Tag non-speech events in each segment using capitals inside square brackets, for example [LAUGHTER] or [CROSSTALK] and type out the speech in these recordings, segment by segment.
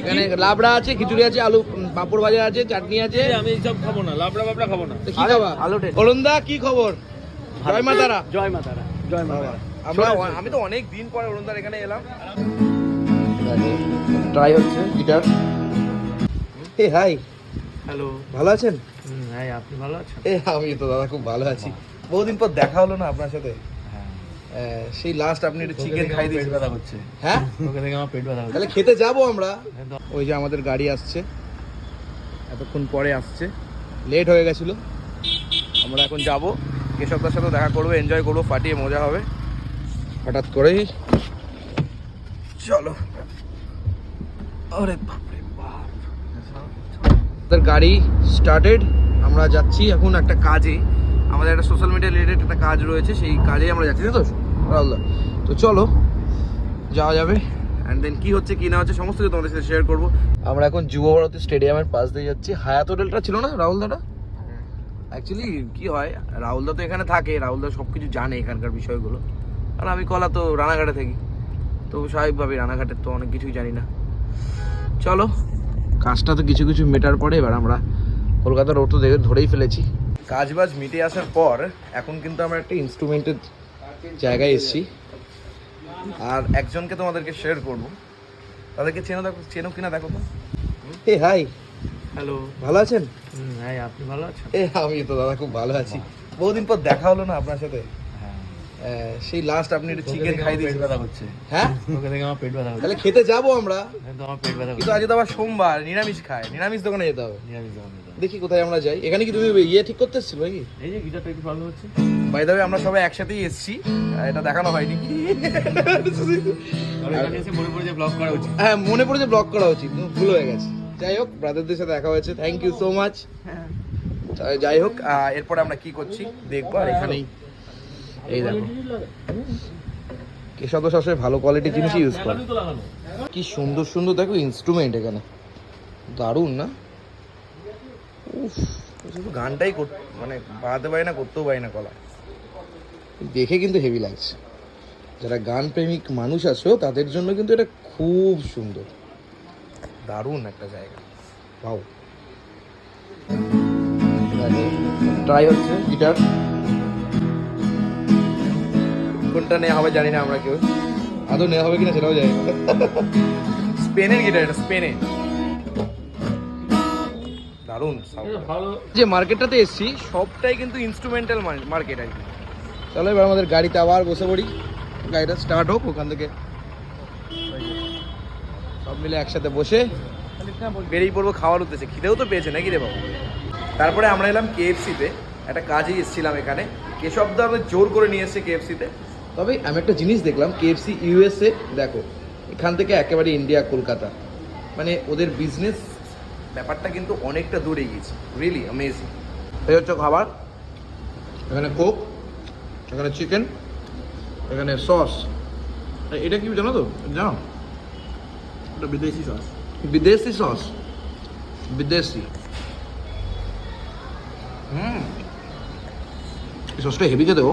এখানে লাবড়া আছে খিচুড়ি আছে আলু পাঁপড় ভাজা আছে চাটনি আছে। আমি এইসব খাব না লাবড়া বাবড়া খাব না। তো কি খাবা? আলু। অরুণদা কি খবর? জয় মা তারা। জয় মা তারা জয় মা তারা। আমরা আমি তো অনেক দিন পরে অরুণদার এখানে এলাম। ট্রাই হচ্ছে গিটার। এ হাই। হ্যালো। ভালো আছেন? হ্যাঁ আপনি ভালো আছেন? এ আমি তো দাদা খুব ভালো আছি। বহুদিন পর দেখা হলো না আপনার সাথে। সেই লাস্ট আপনি একটু চিকেন খাই পেট ব্যথা করছে। হ্যাঁ? তোকে দেখে আমার পেট ব্যথা হচ্ছে তাহলে খেতে যাব আমরা। ওই যে আমাদের গাড়ি আসছে। এতক্ষণ পরে আসছে। লেট হয়ে গেছিল। আমরা এখন যাব। কেশবদার সাথে দেখা করব এনজয় করব ফাটিয়ে মজা হবে। হঠাৎ করেই। চলো। আরে বাপরে বাপ। গাড়ি স্টার্টেড আমরা যাচ্ছি এখন একটা কাজে। আমাদের একটা সোশ্যাল মিডিয়া রিলেটেড একটা কাজ রয়েছে, সেই কাজে আমরা যাচ্ছি তো? রাহুলদা তো চলো, যাওয়া যাবে। অ্যান্ড দেন কী হচ্ছে, কী না হচ্ছে, সমস্ত কিছু তোমাদের সাথে শেয়ার করব। আমরা এখন যুব ভারতী স্টেডিয়ামের পাশ দিয়ে যাচ্ছি। হায়াত হোটেলটা ছিল না, রাহুল দাদা অ্যাকচুয়ালি কী হয়, রাহুল দা তো এখানে থাকে, রাহুল দা সব কিছু জানে এখানকার বিষয়গুলো। আর আমি কলা তো রানাঘাটে থাকি, তো স্বাভাবিকভাবে রানাঘাটের তো অনেক কিছুই জানি না। চলো, কাজটা তো কিছু কিছু মেটার পরে এবার আমরা কলকাতার রোড তো দেখে ধরেই ফেলেছি। কাজ বাজ মিটে আসার পর এখন কিন্তু আমরা একটা ইনস্ট্রুমেন্টের জায়গায় এসেছি। আর একজনকে তোমাদেরকে শেয়ার করব। তাদেরকে চেনো দেখো চেনো কিনা দেখো তো। এ হাই হ্যালো ভালো আছেন? হ্যাঁ আপনি ভালো আছেন? এ আমি তো দাদা খুব ভালো আছি। বহুদিন পর দেখা হলো না আপনার সাথে? হ্যাঁ। সেই লাস্ট আপনি একটু চিকেন খাই পেট দিয়েছেন ব্যথা করছে। হ্যাঁ? তোকে দেখে আমার পেট ব্যথা তাহলে খেতে যাব আমরা। একদম আমার পেট ব্যথা কিন্তু আজ তো আবার সোমবার নিরামিষ খায়। নিরামিষ দোকানে যেতে হবে। নিরামিষ দোকান। দেখি কোথায় আমরা যাই। এখানে কি তুমি ইয়ে ঠিক করতে এসেছিল নাকি? এই যে গিটারটা একটু প্রবলেম হচ্ছে। বাই দ্য আমরা সবাই একসাথেই এসেছি। এটা দেখানো হয়নি। মনে পড়ে যে ব্লগ করা উচিত। হ্যাঁ মনে পড়েছে ব্লগ করা উচিত। ভুল হয়ে গেছে। যাই হোক ব্রাদারদের সাথে দেখা হয়েছে। থ্যাংক ইউ সো মাচ যাই হোক এরপরে আমরা কি করছি দেখব। আর এখানেই এই দেখো। কেশব সবসময় ভালো কোয়ালিটির জিনিসই ইউজ করে। কি সুন্দর সুন্দর দেখো ইনস্ট্রুমেন্ট এখানে। দারুণ না? উফ শুধু গানটাই মানে বাড়াতে পারি না করতেও পারি না কলা দেখে কিন্তু হেভি লাগছে। যারা গান প্রেমিক মানুষ আছো তাদের জন্য কিন্তু এটা খুব সুন্দর। দারুণ একটা জায়গা। পাও ট্রাই হচ্ছে গিটার কোনটা নেওয়া হবে জানি না আমরা কেউ। আদৌ নেওয়া হবে কিনা সেটাও জানি স্পেনের গিটার এটা স্পেনে। দারুণ যে মার্কেটটাতে এসছি সবটাই কিন্তু ইনস্ট্রুমেন্টাল মার্কেট আর কি। চলো এবার আমাদের গাড়িতে আবার বসে পড়ি। গাড়িটা স্টার্ট হোক ওখান থেকে সব মিলে একসাথে বসে বেরিয়ে পড়ব খাওয়ার উদ্দেশ্যে। খিদেও তো পেয়েছে নাকি রে বাবু? তারপরে আমরা এলাম কেএফসিতে একটা কাজেই এসেছিলাম এখানে। কেশব দা আমাদের জোর করে নিয়ে এসেছে কেএফসিতে তবে আমি একটা জিনিস দেখলাম কেএফসি ইউএসএ দেখো এখান থেকে একেবারে ইন্ডিয়া কলকাতা। মানে ওদের বিজনেস ব্যাপারটা কিন্তু অনেকটা দূরে গিয়েছে। রিয়েলি অ্যামেজিং এই হচ্ছে খাবার। এখানে কোক এখানে চিকেন এখানে সস এটা কি জানো তো? জানো? এটা বিদেশি সস বিদেশি সস বিদেশি। হুম। এই সসটা হেভি খেতে ও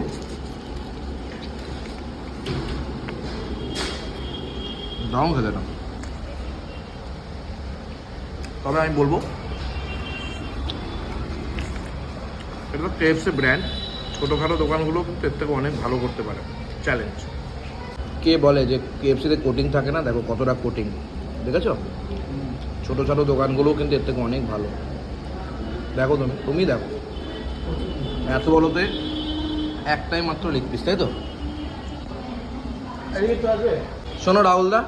দারুণ খেতে না তবে আমি বলব এটা তো কেএফসি ব্র্যান্ড ছোটোখাটো দোকানগুলো কিন্তু এর থেকে অনেক ভালো করতে পারে চ্যালেঞ্জ কে বলে যে কেএফসিতে কোটিং থাকে না দেখো কতটা কোটিং দেখেছ? ছোটো ছোটো দোকানগুলোও কিন্তু এর থেকে অনেক ভালো। দেখো তুমি তুমি দেখো। এত বড়তে একটাই মাত্র লেগ পিস তাই তো? শোনো রাহুলদা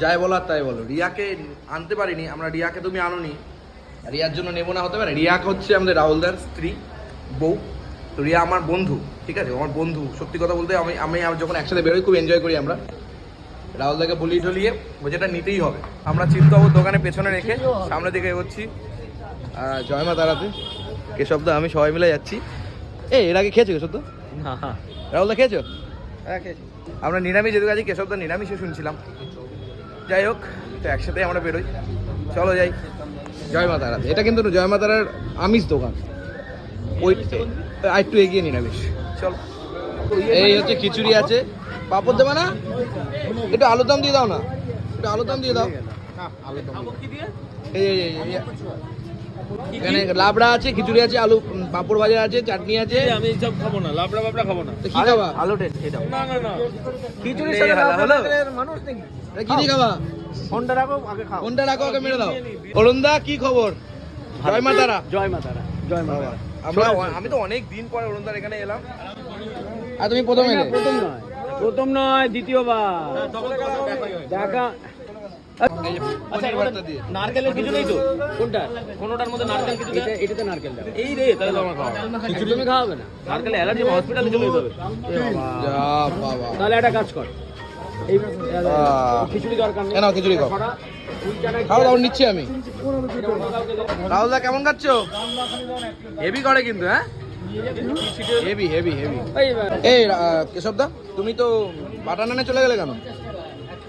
যাই বলো আর তাই বলো। রিয়াকে আনতে পারিনি আমরা রিয়াকে তুমি আনোনি। রিয়ার জন্য নেব না হতে পারে। রিয়া হচ্ছে আমাদের রাহুলদার স্ত্রী বউ। তো রিয়া আমার বন্ধু ঠিক আছে? আমার বন্ধু। সত্যি কথা বলতে আমি আমি যখন একসাথে বেরোই খুব এনজয় করি আমরা। রাহুলদাকে বলিয়ে টলিয়ে যেটা নিতেই হবে। আমরা চিত্তবাবুর দোকানে পেছনে রেখে সামনে দিকে এগোচ্ছি। জয় মা তারাতে। কেশবদা আমি সবাই মিলে যাচ্ছি। এই এর আগে খেয়েছো কেশবদা না রাহুলদা খেয়েছো? হ্যাঁ খেয়েছি। আমরা নিরামিষ যেতে গেছি কেশবদা নিরামিষে শুনছিলাম। যাই হোক তো একসাথে আমরা বেরোই। চলো যাই। জয় মাতার এটা কিন্তু জয় মাতার আমিষ দোকান। ওই আর একটু এগিয়ে নিরামিষ চলো। এই হচ্ছে খিচুড়ি আছে। পাপড় দেবে না? একটু আলুর দাম দিয়ে দাও না। একটু আলুর দাম দিয়ে দাও। এই এই, এই, এই, এখানে লাবড়া আছে খিচুড়ি আছে আলু পাঁপড় ভাজা আছে চাটনি আছে। আমি এইসব খাব না লাবড়া বাবড়া খাব না। তো কি খাবা? আলু টেস্ট এটা না না না। খিচুড়ির সাথে লাবড়া মানুষ নাকি কি দিয়ে খাবা? ফোনটা রাখো আগে খাও। কোনটা রাখো আগে মেরে দাও। অরুণদা কি খবর? জয় মা তারা। জয় মা তারা জয় মা তারা। আমরা আমি তো অনেক দিন পরে অরুণদার এখানে এলাম। আর তুমি প্রথম এলে? প্রথম নয়। প্রথম নয় দ্বিতীয়বার। দেখা নারকেলের কিছু নেই তো? কোনটা? কোনোটার মধ্যে নারকেল কিছু এটা এটাতে নারকেল এই রে তাহলে তো আমার খাওয়া খিচুড়ি তুমি খাওয়াবে না? নারকেল অ্যালার্জি হসপিটালে চলে যেতে হবে। তাহলে একটা কাজ কর। এই খিচুড়ি দরকার নেই। এ খিচুড়ি খাও। ছড়া, দুইটা না খাও দাও নিচ্ছি আমি। রাহুল দা কেমন খাচ্ছ? হেভি করে কিন্তু হ্যাঁ? হেভি হেভি হেভি এই এই কেশব দা তুমি তো বাটার নানে চলে গেলে কেন?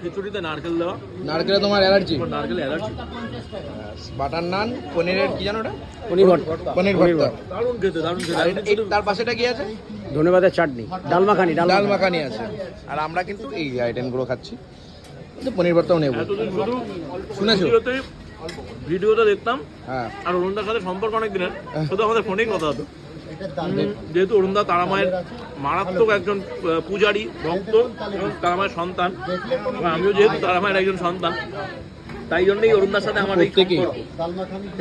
খিচুড়িতে নারকেল দেওয়া। নারকেলে তোমার অ্যালার্জি? আমার নারকেল অ্যালার্জি। বাটার নান পনিরের কি জানো ওটা? পনির ভর্তা। পনির ভর্তা। দারুণ খেতে দারুণ খেতে। তার পাশেটা কি আছে? ধনেপাতার চাটনি ডাল মাখানি ডাল মাখানি। আছে। আর আমরা কিন্তু এই আইটেমগুলো খাচ্ছি কিন্তু পনির ভর্তাও নেব। শুনেছো? ভিডিওতে দেখতাম। হ্যাঁ। আর অরুণদার সাথে সম্পর্ক অনেক দিনের। শুধু আমাদের ফোনেই কথা হতো। যেহেতু অরুণদা তারামায়ের মারাত্মক একজন পূজারী ভক্ত এবং তারামায়ের সন্তান এবং আমিও যেহেতু তারামায়ের একজন সন্তান তাই জন্যই অরুণদার সাথে আমার এই। সম্পর্ক।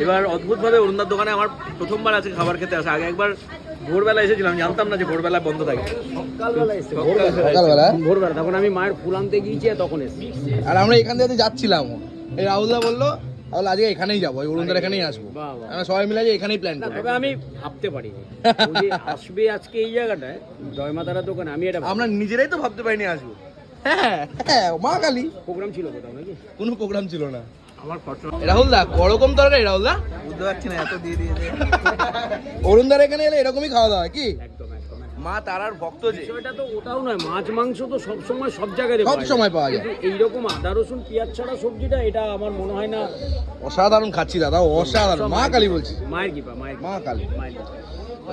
এবার অদ্ভুতভাবে অরুণদার দোকানে আমার প্রথমবার আছে খাবার খেতে আসে। আগে একবার ভোরবেলা এসেছিলাম জানতাম না যে ভোরবেলা বন্ধ থাকে। সকালবেলা ভোরবেলা। তখন আমি মায়ের ফুল আনতে গিয়েছি তখন এসছি। আর আমরা এখান থেকে যাচ্ছিলাম। এই রাহুলদা বলল তাহলে আজকে এখানেই যাব অরুণদার এখানেই আসব। আমরা সবাই মিলে যে এখানেই প্ল্যান করব। তবে আমি ভাবতে [LAUGHS] যে আসবে আজকে এই জায়গাটায় জয় মাতারা দোকানে আমি এটা আমরা নিজেরাই তো ভাবতে পারিনি আসব। হ্যাঁ হ্যাঁ মা কালী প্রোগ্রাম ছিল কোথাও নাকি? কোনো প্রোগ্রাম ছিল না। রাহুল দা করকম তরকারি রাহুল দা? বুঝতে পারছি না এত দিয়ে দিয়ে [LAUGHS] অরুণদার এখানে এলে এরকমই খাওয়া দাওয়া কি। মা তারার ভক্ত যে। বিষয়টা তো ওটাও নয় মাছ মাংস তো সব সময় সব জায়গায় সব সময় পাওয়া যায়। কিন্তু এইরকম আদা রসুন পেঁয়াজ ছাড়া সবজিটা এটা আমার মনে হয় না অসাধারণ খাচ্ছি দাদা অসাধারণ। মা কালী বলছি। মায়ের কৃপা মায়ের মা কালী। মায়ের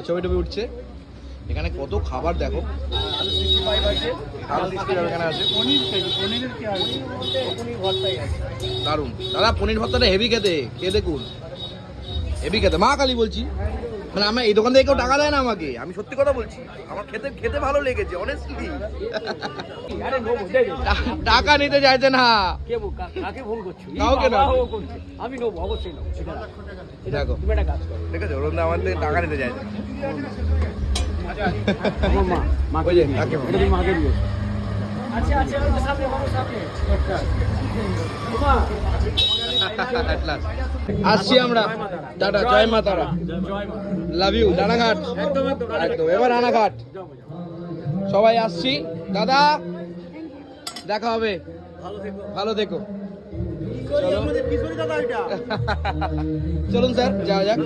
ছবি টবি উঠছে। এখানে কত খাবার দেখো। দারুণ দাদা পনির ভর্তাটা হেভি খেতে। কে দেখুন। হেভি খেতে। মা কালী বলছি। মানে আমার এই দোকান থেকে কেউ টাকা দেয় না আমাকে। আমি সত্যি কথা বলছি। আমার খেতে খেতে ভালো লেগেছে অনেস্টলি। টাকা নিতে চাইছে না। কাকে ফোন করছ? কাউকে না। আমি নেব অবশ্যই নেব দেখো। তুমি একটা কাজ করো। ঠিক আছে অরুণ আমার থেকে টাকা নিতে চাইছে। আমার মা মাকে? মাকে দিও আসছি আমরা। টাটা জয় মা তারা। Love you Ranaghat. একদম এবার রানাঘাট। সবাই আসছি। দাদা দেখা হবে। ভালো থেকো। চলুন স্যার যাওয়া যাক।